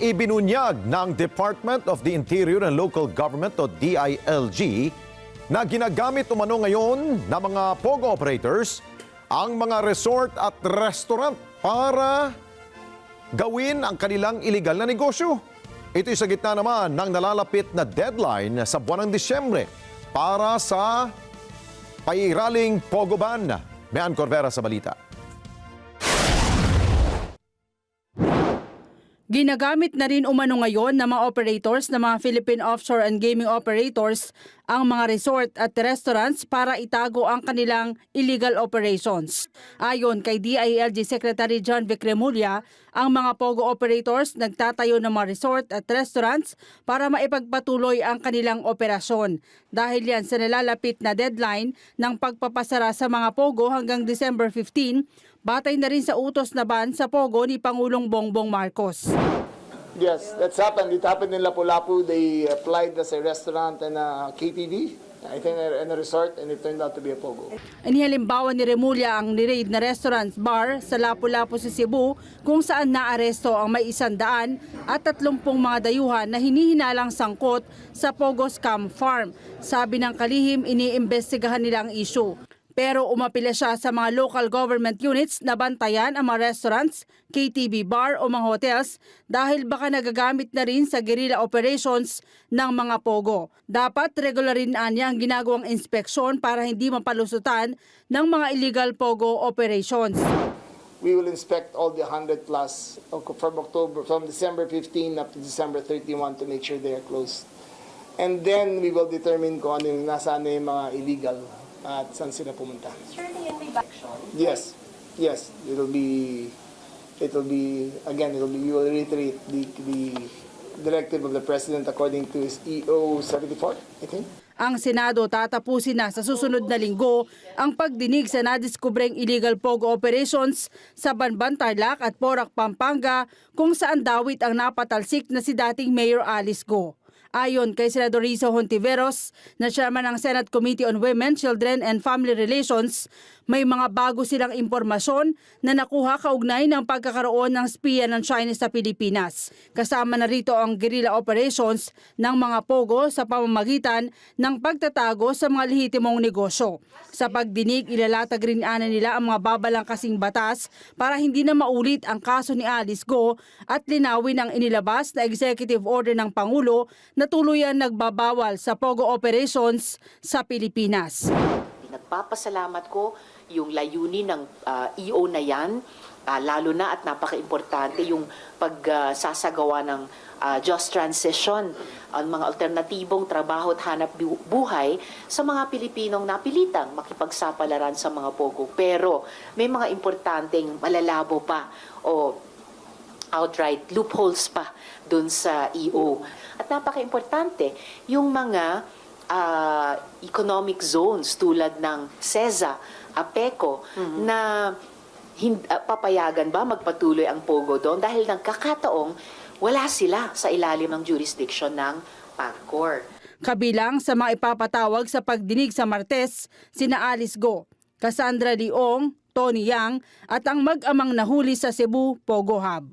Ibinunyag ng Department of the Interior and Local Government o DILG na ginagamit umano ngayon ng mga POGO operators ang mga resort at restaurant para gawin ang kanilang illegal na negosyo. Ito'y sa gitna naman ng nalalapit na deadline sa buwan ng Disyembre para sa pairaling POGO ban. Mean Corvera sa balita. Ginagamit na rin umano ngayon ng mga operators ng mga Philippine Offshore and Gaming Operators ang mga resort at restaurants para itago ang kanilang illegal operations. Ayon kay DILG Secretary John Vic Remulla, ang mga POGO operators nagtatayo ng mga resort at restaurants para maipagpatuloy ang kanilang operasyon. Dahil yan sa nalalapit na deadline ng pagpapasara sa mga POGO hanggang December 15, batay na rin sa utos na ban sa POGO ni Pangulong Bongbong Marcos. Yes, that's happened. It happened in Lapu-Lapu. They applied as a restaurant and a KTV, I think, and a resort, and it turned out to be a pogo. Inihalimbawa ni Remulla ang niraid na restaurant bar sa Lapu-Lapu sa Cebu kung saan naaresto ang may isandaan at tatlumpong mga dayuhan na hinihinalang sangkot sa Pogo Scam Farm. Sabi ng kalihim, iniimbestigahan nila ang issue. Pero umapila siya sa mga local government units na bantayan ang mga restaurants, KTV bar o mga hotels dahil baka nagagamit na rin sa guerrilla operations ng mga pogo. Dapat regularin niya ang ginagawang inspeksyon para hindi mapalusutan ng mga illegal pogo operations. We will inspect all the 100 plus from October, from December 15 up to December 31 to make sure they are closed. And then we will determine kung ano yung nasaan na yung mga illegal at saan sila pumunta. Surely yan may action. Yes, yes, it'll be, it'll be, again, it'll be, you will reiterate the, the directive of the President according to his EO 74, I think. Ang Senado tatapusin na sa susunod na linggo ang pagdinig sa nadiskubreng illegal pogo operations sa Banban, Tarlac at Porac, Pampanga kung saan dawit ang napatalsik na si dating Mayor Alice Go. Ayon kay Senador Rizzo Hontiveros na chairman ng Senate Committee on Women, Children and Family Relations, may mga bago silang impormasyon na nakuha kaugnay ng pagkakaroon ng spiya ng China sa Pilipinas. Kasama na rito ang guerrilla operations ng mga pogo sa pamamagitan ng pagtatago sa mga lehitimong negosyo. Sa pagdinig, ilalatag rin ana nila ang mga babalang kasing batas para hindi na maulit ang kaso ni Alice Go at linawin ang inilabas na executive order ng Pangulo na tuluyan nagbabawal sa pogo operations sa Pilipinas. Pinagpapasalamat ko yung layunin ng ah, EO na yan, ah, lalo na at napaka-importante yung pagsasagawa ng ah, just transition, ang mga alternatibong trabaho at hanap bu- buhay sa mga Pilipinong napilitang makipagsapalaran sa mga pogo. Pero may mga importanteng malalabo pa o outright loopholes pa dun sa EO. At napaka-importante, yung mga ah, economic zones tulad ng CEZA, APECO, na hin- ah, papayagan ba magpatuloy ang POGO doon dahil nagkakataong wala sila sa ilalim ng jurisdiction ng PAGCOR. Kabilang sa mga ipapatawag sa pagdinig sa Martes, sina Alice Go, Cassandra Leong, Tony Yang at ang mag-amang nahuli sa Cebu Pogo Hub.